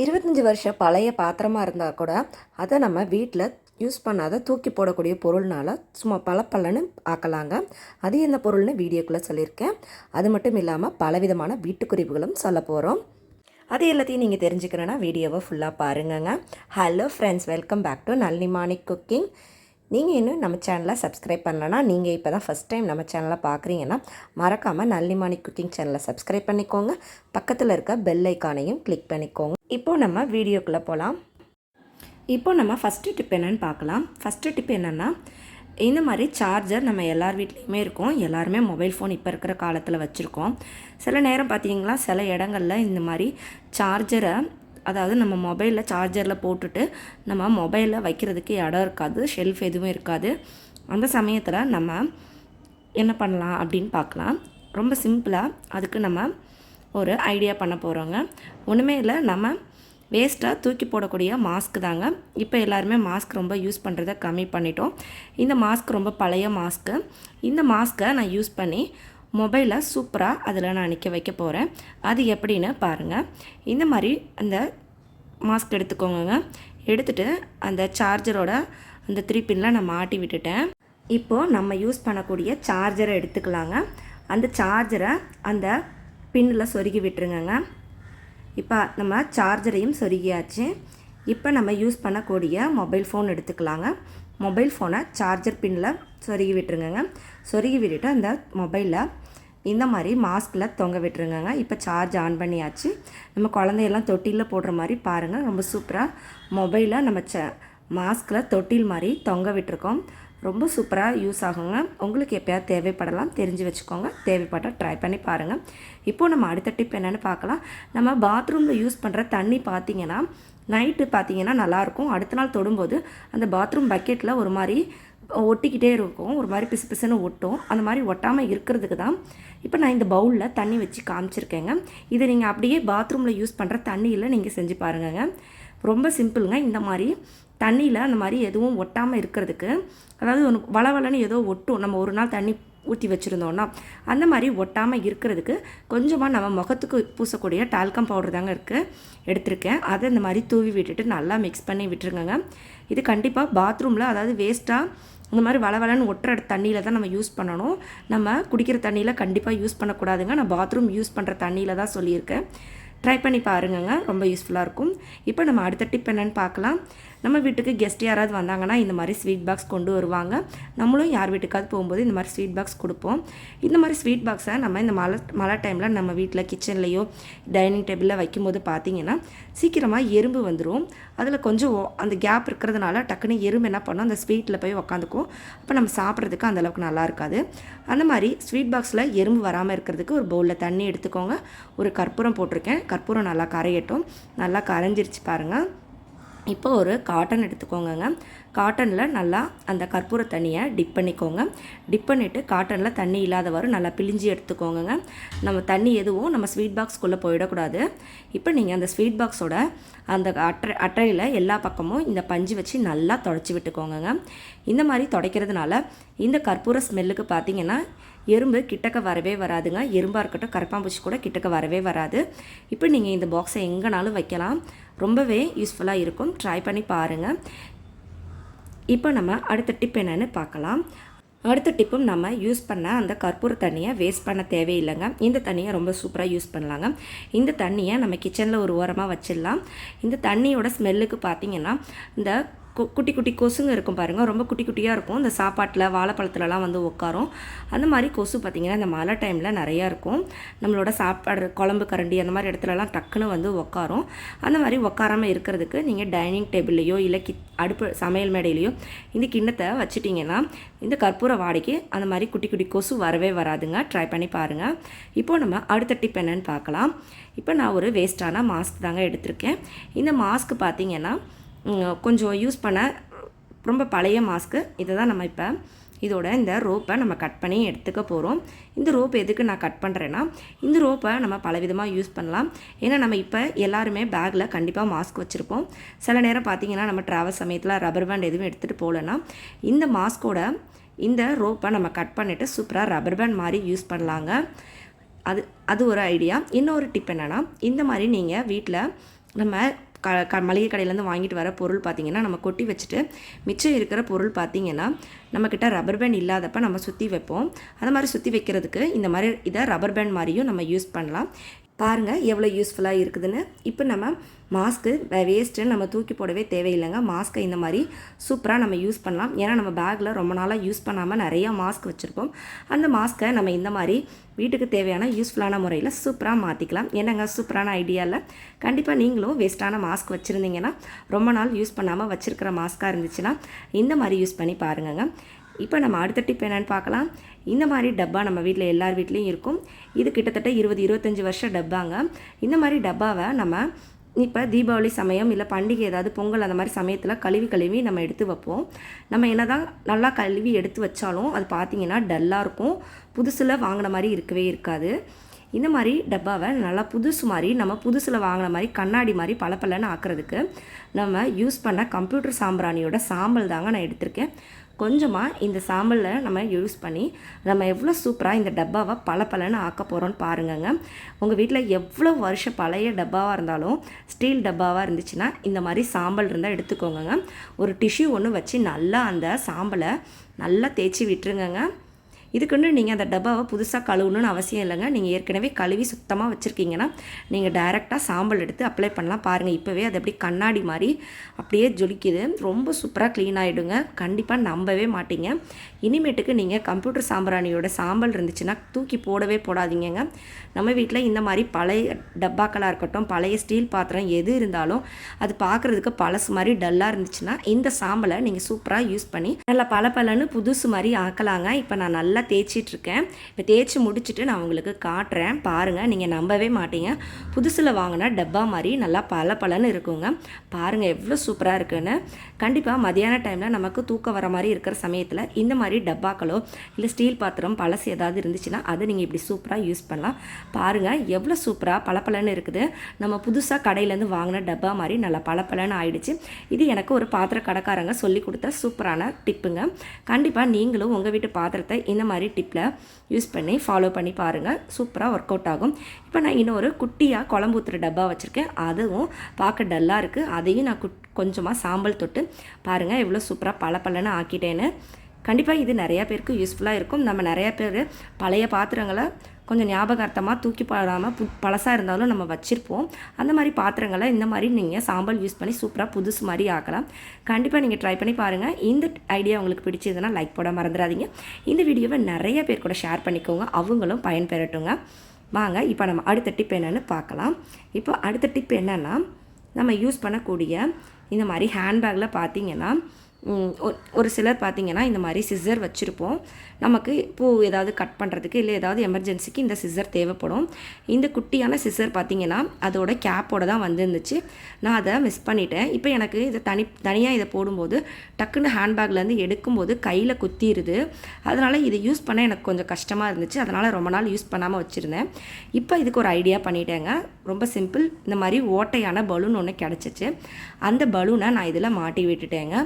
இருபத்தஞ்சி வருஷம் பழைய பாத்திரமாக இருந்தால் கூட அதை நம்ம வீட்டில் யூஸ் பண்ணாத தூக்கி போடக்கூடிய பொருள்னால சும்மா பளபளன்னு ஆக்கலாங்க. அது என்ன பொருள்னு வீடியோக்குள்ளே சொல்லியிருக்கேன். அது மட்டும் இல்லாமல் பலவிதமான வீட்டுக்குறிப்புகளும் சொல்ல போகிறோம் அது எல்லாத்தையும் நீங்கள் தெரிஞ்சுக்கிறேன்னா வீடியோவை ஃபுல்லாக பாருங்கங்க. Hello friends welcome back to Nalinimani cooking நீங்கள் இன்னும் நம்ம சேனலை சப்ஸ்கிரைப் பண்ணலன்னா நீங்கள் இப்போ தான் ஃபஸ்ட் டைம் நம்ம சேனலை பார்க்குறீங்கன்னா மறக்காமல் நல்லிமானி குக்கிங் சேனலை சப்ஸ்கிரைப் பண்ணிக்கோங்க. பக்கத்தில் இருக்க பெல் ஐக்கானையும் கிளிக் பண்ணிக்கோங்க. இப்போ நம்ம வீடியோக்குள்ளே போகலாம் இப்போ நம்ம ஃபஸ்ட்டு டிப் என்னென்னு பார்க்கலாம். ஃபஸ்ட்டு டிப் என்னென்னா இந்த மாதிரி சார்ஜர் நம்ம எல்லார் வீட்லேயுமே இருக்கோம். எல்லாருமே மொபைல் ஃபோன் இப்போ இருக்கிற காலத்தில் வச்சுருக்கோம். சில நேரம் பார்த்தீங்களா சில இடங்கள்ல இந்த மாதிரி சார்ஜரை அதாவது நம்ம மொபைலில் சார்ஜரில் போட்டுட்டு நம்ம மொபைலில் வைக்கிறதுக்கு இடம் இருக்காது ஷெல்ஃப் எதுவும் இருக்காது. அந்த சமயத்தில் நம்ம என்ன பண்ணலாம் அப்படின்னு பார்க்கலாம். ரொம்ப சிம்பிளாக அதுக்கு நம்ம ஒரு ஐடியா பண்ண போகிறோங்க ஒன்றுமே இல்லை நம்ம வேஸ்ட்டாக தூக்கி போடக்கூடிய மாஸ்க் தாங்க. இப்போ எல்லாருமே மாஸ்க் ரொம்ப யூஸ் பண்ணுறத கம்மி பண்ணிட்டோம். இந்த மாஸ்க் ரொம்ப பழைய மாஸ்க்கு இந்த மாஸ்க்கை நான் யூஸ் பண்ணி மொபைலை சூப்பராக அதில் நான் நிற்க வைக்க போகிறேன் அது எப்படின்னு பாருங்கள் இந்த மாதிரி அந்த மாஸ்க் எடுத்துக்கோங்க எடுத்துகிட்டு அந்த சார்ஜரோட அந்த த்ரீ பின்னில் நான் மாட்டி விட்டுட்டேன். இப்போது நம்ம யூஸ் பண்ணக்கூடிய சார்ஜரை எடுத்துக்கலாங்க. அந்த சார்ஜரை அந்த பின்னில் சொருகி விட்டுருங்கங்க. இப்போ நம்ம சார்ஜரையும் சொருகியாச்சு. இப்போ நம்ம யூஸ் பண்ணக்கூடிய மொபைல் ஃபோன் எடுத்துக்கலாங்க. மொபைல் ஃபோனை சார்ஜர் பின்னில் சொருகி விட்டுருங்கங்க. சொருகி விட்டுட்டு அந்த மொபைலில் இந்த மாதிரி மாஸ்கில் தொங்க விட்டுருங்கங்க. இப்போ சார்ஜ் ஆன் பண்ணியாச்சு. நம்ம குழந்தையெல்லாம் தொட்டிலில் போடுற மாதிரி பாருங்கள் ரொம்ப சூப்பராக மொபைலை நம்ம ச மாஸ்கில் தொட்டில் மாதிரி தொங்க விட்டுருக்கோம். ரொம்ப சூப்பராக யூஸ் ஆகுங்க. உங்களுக்கு எப்போயாவது தேவைப்படலாம் தெரிஞ்சு வச்சுக்கோங்க. தேவைப்பட்டால் ட்ரை பண்ணி பாருங்கள் இப்போது நம்ம அடுத்த டிப் என்னென்னு பார்க்கலாம். நம்ம பாத்ரூமில் யூஸ் பண்ணுற தண்ணி பார்த்திங்கன்னா நைட்டு பார்த்திங்கன்னா நல்லாயிருக்கும் அடுத்த நாள் தொடும்போது அந்த பாத்ரூம் பக்கெட்டில் ஒரு மாதிரி ஒட்டிக்கிட்டே இருக்கும். ஒரு மாதிரி பிசு பிசுன்னு ஒட்டும். அந்த மாதிரி ஒட்டாமல் இருக்கிறதுக்கு தான் இப்போ நான் இந்த பவுலில் தண்ணி வச்சு காமிச்சிருக்கேங்க. இதை நீங்கள் அப்படியே பாத்ரூமில் யூஸ் பண்ணுற தண்ணியில் நீங்கள் செஞ்சு பாருங்கங்க. ரொம்ப சிம்பிளுங்க. இந்த மாதிரி தண்ணியில் அந்த மாதிரி எதுவும் ஒட்டாமல் இருக்கிறதுக்கு அதாவது ஒன்று வளவலன்னு ஏதோ ஒட்டும். நம்ம ஒரு நாள் தண்ணி ஊற்றி வச்சுருந்தோன்னா அந்த மாதிரி ஒட்டாமல் இருக்கிறதுக்கு கொஞ்சமாக நம்ம முகத்துக்கு பூசக்கூடிய டால்கம் பவுடர் தாங்க இருக்குது எடுத்திருக்கேன். அதை இந்த மாதிரி தூவி விட்டுட்டு நல்லா மிக்ஸ் பண்ணி விட்டுருங்கங்க. இது கண்டிப்பாக பாத்ரூமில் அதாவது வேஸ்ட்டாக இந்த மாதிரி வளவலன்னு ஒட்டுற தண்ணியில் தான் நம்ம யூஸ் பண்ணணும். நம்ம குடிக்கிற தண்ணியில் கண்டிப்பாக யூஸ் பண்ணக்கூடாதுங்க. நான் பாத்ரூம் யூஸ் பண்ணுற தண்ணியில் தான் சொல்லியிருக்கேன். ட்ரை பண்ணி பாருங்கங்க. ரொம்ப யூஸ்ஃபுல்லாக இருக்கும். இப்போ நம்ம அடுத்த டிப் என்னென்னு பார்க்கலாம். நம்ம வீட்டுக்கு கெஸ்ட் யாராவது வந்தாங்கன்னா இந்த மாதிரி ஸ்வீட் பாக்ஸ் கொண்டு வருவாங்க. நம்மளும் யார் வீட்டுக்காவது போகும்போது இந்த மாதிரி ஸ்வீட் பாக்ஸ் கொடுப்போம். இந்த மாதிரி ஸ்வீட் பாக்ஸை நம்ம இந்த மழை மழை டைமில் நம்ம வீட்டில் கிச்சன்லேயோ டைனிங் டேபிளில் வைக்கும்போது பார்த்தீங்கன்னா சீக்கிரமாக எறும்பு வந்துடும் அதில் கொஞ்சம் அந்த கேப் இருக்கிறதுனால டக்குன்னு எறும்பு என்ன பண்ணோம்? அந்த ஸ்வீட்டில் போய் உக்காந்துக்கும். அப்போ நம்ம சாப்பிட்றதுக்கு அந்தளவுக்கு நல்லா இருக்காது. அந்த மாதிரி ஸ்வீட் பாக்ஸில் எறும்பு வராமல் இருக்கிறதுக்கு ஒரு பவுலில் தண்ணி எடுத்துக்கோங்க. ஒரு கற்பூரம் போட்டிருக்கேன். கற்பூரம் நல்லா கரையட்டும். நல்லா கரைஞ்சிருச்சு பாருங்கள் இப்போ ஒரு காட்டன் எடுத்துக்கோங்கங்க. காட்டனில் நல்லா அந்த கற்பூர தண்ணியை டிப் பண்ணிக்கோங்க. டிப் பண்ணிவிட்டு காட்டனில் தண்ணி இல்லாதவாறு நல்லா பிழிஞ்சி எடுத்துக்கோங்க நம்ம தண்ணி எதுவும் நம்ம ஸ்வீட் பாக்ஸ்க்குள்ளே போயிடக்கூடாது. இப்போ நீங்கள் அந்த ஸ்வீட் பாக்ஸோட அந்த அட்டை அட்டையில் எல்லா பக்கமும் இந்த பஞ்சு வச்சு நல்லா தொடச்சி விட்டுக்கோங்க இந்த மாதிரி துடைக்கிறதுனால இந்த கற்பூர ஸ்மெல்லுக்கு பார்த்தீங்கன்னா எறும்பு கிட்டக்க வரவே வராதுங்க. எறும்பாக இருக்கட்டும் கரப்பாம்பூச்சி கூட கிட்டக்க வரவே வராது. இப்போ நீங்கள் இந்த பாக்ஸை எங்கேனாலும் வைக்கலாம். ரொம்பவே யூஸ்ஃபுல்லாக இருக்கும். ட்ரை பண்ணி பாருங்கள் இப்போ நம்ம அடுத்த டிப் என்னென்னு பார்க்கலாம். அடுத்த டிப்பும் நம்ம யூஸ் பண்ண அந்த கற்பூர தண்ணியை வேஸ்ட் பண்ண தேவையில்லைங்க. இந்த தண்ணியை ரொம்ப சூப்பராக யூஸ் பண்ணலாங்க. இந்த தண்ணியை நம்ம கிச்சனில் ஒரு ஓரமாக வச்சிடலாம். இந்த தண்ணியோட ஸ்மெல்லுக்கு பார்த்திங்கன்னா இந்த குட்டி குட்டி கொசுங்க இருக்கும் பாருங்கள் ரொம்ப குட்டி குட்டியாக இருக்கும். இந்த சாப்பாட்டில் வாழைப்பழத்துலலாம் வந்து உட்காரும் அந்த மாதிரி கொசு பார்த்திங்கன்னா இந்த மழை டைமில் நிறையா இருக்கும். நம்மளோட சாப்பாடு குழம்பு கரண்டி அந்த மாதிரி இடத்துலலாம் டக்குன்னு வந்து உட்காரும் அந்த மாதிரி உட்காராமல் இருக்கிறதுக்கு நீங்கள் டைனிங் டேபிள்லையோ இல்லை கி அடுப்பு சமையல் மேடையிலையோ இந்த கிண்ணத்தை வச்சுட்டிங்கன்னா இந்த கற்பூர வாடைக்கு அந்த மாதிரி குட்டி குட்டி கொசு வரவே வராதுங்க. ட்ரை பண்ணி பாருங்கள் இப்போது நம்ம அடுத்த டிப் என்னன்னு பார்க்கலாம். இப்போ நான் ஒரு வேஸ்ட்டான மாஸ்க் தாங்க எடுத்திருக்கேன். இந்த மாஸ்க் பார்த்தீங்கன்னா கொஞ்சம் யூஸ் பண்ண ரொம்ப பழைய மாஸ்க்கு இதை தான் நம்ம இப்போ இதோட இந்த ரோப்பை நம்ம கட் பண்ணி எடுத்துக்க போகிறோம் இந்த ரோப் எதுக்கு நான் கட் பண்ணுறேன்னா இந்த ரோப்பை நம்ம பலவிதமாக யூஸ் பண்ணலாம். ஏன்னா நம்ம இப்போ எல்லாருமே பேக்கில் கண்டிப்பாக மாஸ்க் வச்சுருப்போம். சில நேரம் பார்த்தீங்கன்னா நம்ம ட்ராவல் சமயத்தில் ரப்பர் பேண்ட் எதுவும் எடுத்துகிட்டு போகலன்னா இந்த மாஸ்கோட இந்த ரோப்பை நம்ம கட் பண்ணிவிட்டு சூப்பராக ரப்பர் பேண்ட் மாதிரி யூஸ் பண்ணலாங்க. அது அது ஒரு ஐடியா இன்னொரு டிப் என்னென்னா இந்த மாதிரி நீங்கள் வீட்டில் நம்ம க க மளிகை கடையிலேருந்து வாங்கிட்டு வர பொருள் பார்த்திங்கன்னா நம்ம கொட்டி வச்சுட்டு மிச்சம் இருக்கிற பொருள் பார்த்திங்கன்னா நம்மக்கிட்ட ரப்பர் பேண்ட் இல்லாதப்ப நம்ம சுற்றி வைப்போம். அது மாதிரி சுற்றி வைக்கிறதுக்கு இந்த மாதிரி இதை ரப்பர் பேண்ட் மாதிரியும் நம்ம யூஸ் பண்ணலாம். பாருங்கள் எவ்வளோ யூஸ்ஃபுல்லாக இருக்குதுன்னு. இப்போ நம்ம மாஸ்க்கு வேஸ்ட்டு நம்ம தூக்கி போடவே தேவையில்லைங்க. மாஸ்க்கை இந்த மாதிரி சூப்பராக நம்ம யூஸ் பண்ணலாம். ஏன்னா நம்ம பேக்கில் ரொம்ப நாளாக யூஸ் பண்ணாமல் நிறையா மாஸ்க் வச்சுருப்போம். அந்த மாஸ்க்கை நம்ம இந்த மாதிரி வீட்டுக்கு தேவையான யூஸ்ஃபுல்லான முறையில் சூப்பராக மாற்றிக்கலாம் என்னங்க சூப்பரான ஐடியாவில் கண்டிப்பாக நீங்களும் வேஸ்ட்டான மாஸ்க் வச்சுருந்தீங்கன்னா ரொம்ப நாள் யூஸ் பண்ணாமல் வச்சுருக்கிற மாஸ்க்காக இருந்துச்சுன்னா இந்த மாதிரி யூஸ் பண்ணி பாருங்கங்க. இப்போ நம்ம அடுத்த டிப் என்னென்னு பார்க்கலாம். இந்த மாதிரி டப்பா நம்ம வீட்டில் எல்லார் வீட்லேயும் இருக்கும். இது கிட்டத்தட்ட இருபது இருபத்தஞ்சி வருஷம் டப்பாங்க. இந்த மாதிரி டப்பாவை நம்ம இப்போ தீபாவளி சமயம் இல்லை பண்டிகை ஏதாவது பொங்கல் அந்த மாதிரி சமயத்தில் கழுவி கழுவி நம்ம எடுத்து வைப்போம். நம்ம என்ன தான் நல்லா கழுவி எடுத்து வச்சாலும் அது பார்த்திங்கன்னா டல்லாக இருக்கும். புதுசில் வாங்கின மாதிரி இருக்கவே இருக்காது. இந்த மாதிரி டப்பாவை நல்லா புதுசு மாதிரி நம்ம புதுசில் வாங்கின மாதிரி கண்ணாடி மாதிரி பளபளன்னு ஆக்கிறதுக்கு நம்ம யூஸ் பண்ண கம்ப்யூட்டர் சாம்பிராணியோட சாம்பல் தாங்க நான் எடுத்திருக்கேன். கொஞ்சமாக இந்த சாம்பலில் நம்ம யூஸ் பண்ணி நம்ம எவ்வளோ சூப்பராக இந்த டப்பாவை பல பலன்னு ஆக்க போகிறோன்னு பாருங்கங்க. உங்கள் வீட்டில் எவ்வளோ வருஷம் பழைய டப்பாவாக இருந்தாலும் ஸ்டீல் டப்பாவாக இருந்துச்சுன்னா இந்த மாதிரி சாம்பல் இருந்தால் எடுத்துக்கோங்க ஒரு டிஷ்யூ ஒன்று வச்சு நல்லா அந்த சாம்பலை நல்லா தேய்ச்சி விட்டுருங்கங்க. இதுக்குன்னு நீங்கள் அந்த டப்பாவை புதுசாக கழுவணும்னு அவசியம் இல்லைங்க. நீங்கள் ஏற்கனவே கழுவி சுத்தமாக வச்சுருக்கீங்கன்னா நீங்கள் டைரெக்டாக சாம்பல் எடுத்து அப்ளை பண்ணலாம். பாருங்கள் இப்போவே அது அப்படி கண்ணாடி மாதிரி அப்படியே ஜொலிக்குது. ரொம்ப சூப்பராக க்ளீன் ஆகிடுங்க கண்டிப்பாக நம்பவே மாட்டீங்க. இனிமேட்டுக்கு நீங்கள் கம்ப்யூட்டர் சாம்பிராணியோட சாம்பல் இருந்துச்சுன்னா தூக்கி போடவே போடாதீங்க நம்ம வீட்டில் இந்த மாதிரி பழைய டப்பாக்களாக இருக்கட்டும் பழைய ஸ்டீல் பாத்திரம் எது இருந்தாலும் அது பார்க்குறதுக்கு பழசு மாதிரி டல்லாக இருந்துச்சுன்னா இந்த சாம்பலை நீங்கள் சூப்பராக யூஸ் பண்ணி நல்லா பல பலன்னு புதுசு மாதிரி ஆக்கலாங்க. இப்போ நான் நல்லா நல்லா தேய்ச்சிட்ருக்கேன். இப்போ தேய்ச்சி முடிச்சுட்டு நான் உங்களுக்கு காட்டுறேன். பாருங்கள் நீங்கள் நம்பவே மாட்டீங்க. புதுசில் வாங்கினா டப்பா மாதிரி நல்லா பல பலன்னு இருக்குங்க. பாருங்கள் எவ்வளோ சூப்பராக இருக்குன்னு. கண்டிப்பாக மதியான டைமில் நமக்கு தூக்கம் வர மாதிரி இருக்கிற சமயத்தில் இந்த மாதிரி டப்பாக்களோ இல்லை ஸ்டீல் பாத்திரம் பழசு ஏதாவது இருந்துச்சுன்னா அதை நீங்கள் இப்படி சூப்பராக யூஸ் பண்ணலாம். பாருங்கள் எவ்வளோ சூப்பராக பளபளன்னு இருக்குது. நம்ம புதுசாக கடையிலேருந்து வாங்கின டப்பா மாதிரி நல்லா பளபளன்னு ஆயிடுச்சு. இது எனக்கு ஒரு பாத்திர கடைக்காரங்க சொல்லி கொடுத்த சூப்பரான டிப்புங்க. கண்டிப்பாக நீங்களும் உங்கள் வீட்டு பாத்திரத்தை இந்த மாதிரி டிப்பில் யூஸ் பண்ணி ஃபாலோ பண்ணி பாருங்கள் சூப்பராக ஒர்க் அவுட் ஆகும். இப்போ நான் இன்னொரு குட்டியாக குழம்பு ஊற்றுற டப்பா வச்சுருக்கேன். அதுவும் பார்க்க டல்லாக இருக்குது அதையும் நான் குட் கொஞ்சமாக சாம்பல் தொட்டு பாருங்கள் எவ்வளோ சூப்பராக பல பலன்னு ஆக்கிட்டேன்னு. கண்டிப்பாக இது நிறையா பேருக்கு யூஸ்ஃபுல்லாக இருக்கும். நம்ம நிறையா பேர் பழைய பாத்திரங்களை கொஞ்சம் ஞாபகார்த்தமாக தூக்கி போடாமல் பு பழசாக இருந்தாலும் நம்ம வச்சுருப்போம். அந்த மாதிரி பாத்திரங்களை இந்த மாதிரி நீங்கள் சாம்பல் யூஸ் பண்ணி சூப்பராக புதுசு மாதிரி ஆக்கலாம். கண்டிப்பாக நீங்கள் ட்ரை பண்ணி பாருங்கள் இந்த ஐடியா உங்களுக்கு பிடிச்சதுன்னா லைக் போட மறந்துடாதீங்க. இந்த வீடியோவை நிறைய பேர் கூட ஷேர் பண்ணிக்கோங்க. அவங்களும் பயன்பெறட்டுங்க. வாங்க இப்போ நம்ம அடுத்த டிப் என்னென்னு பார்க்கலாம். இப்போ அடுத்த டிப் என்னென்னா நம்ம யூஸ் பண்ணக்கூடிய இந்த மாதிரி ஹேண்ட்பேக்கில் பார்த்தீங்கன்னா ஒரு சிலர் பார்த்திங்கன்னா இந்த மாதிரி சிஸ்ஸர் வச்சுருப்போம். நமக்கு பூ ஏதாவது கட் பண்ணுறதுக்கு இல்லை ஏதாவது எமர்ஜென்சிக்கு இந்த சிஸ்ஸர் தேவைப்படும். இந்த குட்டியான சிஸ்ஸர் பார்த்திங்கன்னா அதோட கேப்போட தான் வந்துருந்துச்சு. நான் அதை மிஸ் பண்ணிட்டேன். இப்போ எனக்கு இதை தனி தனியாக இதை போடும்போது டக்குன்னு ஹேண்ட்பேக்லேருந்து எடுக்கும்போது கையில் குத்திடுது அதனால் இதை யூஸ் பண்ண எனக்கு கொஞ்சம் கஷ்டமாக இருந்துச்சு. அதனால் ரொம்ப நாள் யூஸ் பண்ணாமல் வச்சுருந்தேன். இப்போ இதுக்கு ஒரு ஐடியா பண்ணிட்டேங்க. ரொம்ப சிம்பிள் இந்த மாதிரி ஓட்டையான பலூன் ஒன்று கிடச்சிச்சு. அந்த பலூனை நான் இதில் மாட்டி விட்டுட்டேங்க.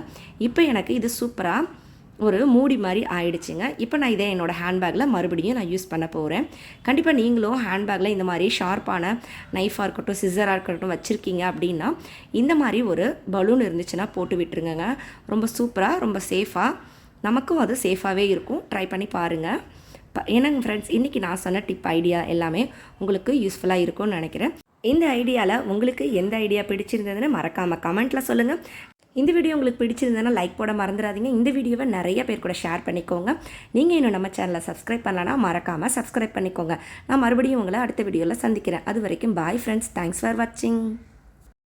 இப்போ எனக்கு இது சூப்பராக ஒரு மூடி மாதிரி ஆயிடுச்சுங்க. இப்போ நான் இதை என்னோடய ஹேண்ட்பேக்கில் மறுபடியும் நான் யூஸ் பண்ண போகிறேன் கண்டிப்பாக நீங்களும் ஹேண்ட்பேக்கில் இந்த மாதிரி ஷார்ப்பான நைஃபாக இருக்கட்டும் சிசராக இருக்கட்டும் வச்சுருக்கீங்க அப்படின்னா இந்த மாதிரி ஒரு பலூன் இருந்துச்சுன்னா போட்டு விட்டுருங்க ரொம்ப சூப்பராக ரொம்ப சேஃபாக நமக்கும் அது சேஃபாகவே இருக்கும். ட்ரை பண்ணி பாருங்கள் என்னங்க ஃப்ரெண்ட்ஸ் இன்றைக்கி நான் சொன்ன டிப் ஐடியா எல்லாமே உங்களுக்கு யூஸ்ஃபுல்லாக இருக்கும்னு நினைக்கிறேன். இந்த ஐடியாவில் உங்களுக்கு எந்த ஐடியா பிடிச்சிருந்ததுன்னு மறக்காமல் கமெண்ட்டில் சொல்லுங்கள் இந்த வீடியோ உங்களுக்கு பிடிச்சிருந்ததுன்னா லைக் போட மறந்துடாதீங்க. இந்த வீடியோவை நிறைய பேர் கூட ஷேர் பண்ணிக்கோங்க. நீங்கள் இன்னும் நம்ம சேனலை சப்ஸ்கிரைப் பண்ணலன்னா மறக்காமல் சப்ஸ்கிரைப் பண்ணிக்கோங்க. நான் மறுபடியும் உங்களை அடுத்த வீடியோவில் சந்திக்கிறேன். அது வரைக்கும் பாய் ஃப்ரெண்ட்ஸ் தேங்க்ஸ் ஃபார் வாட்சிங்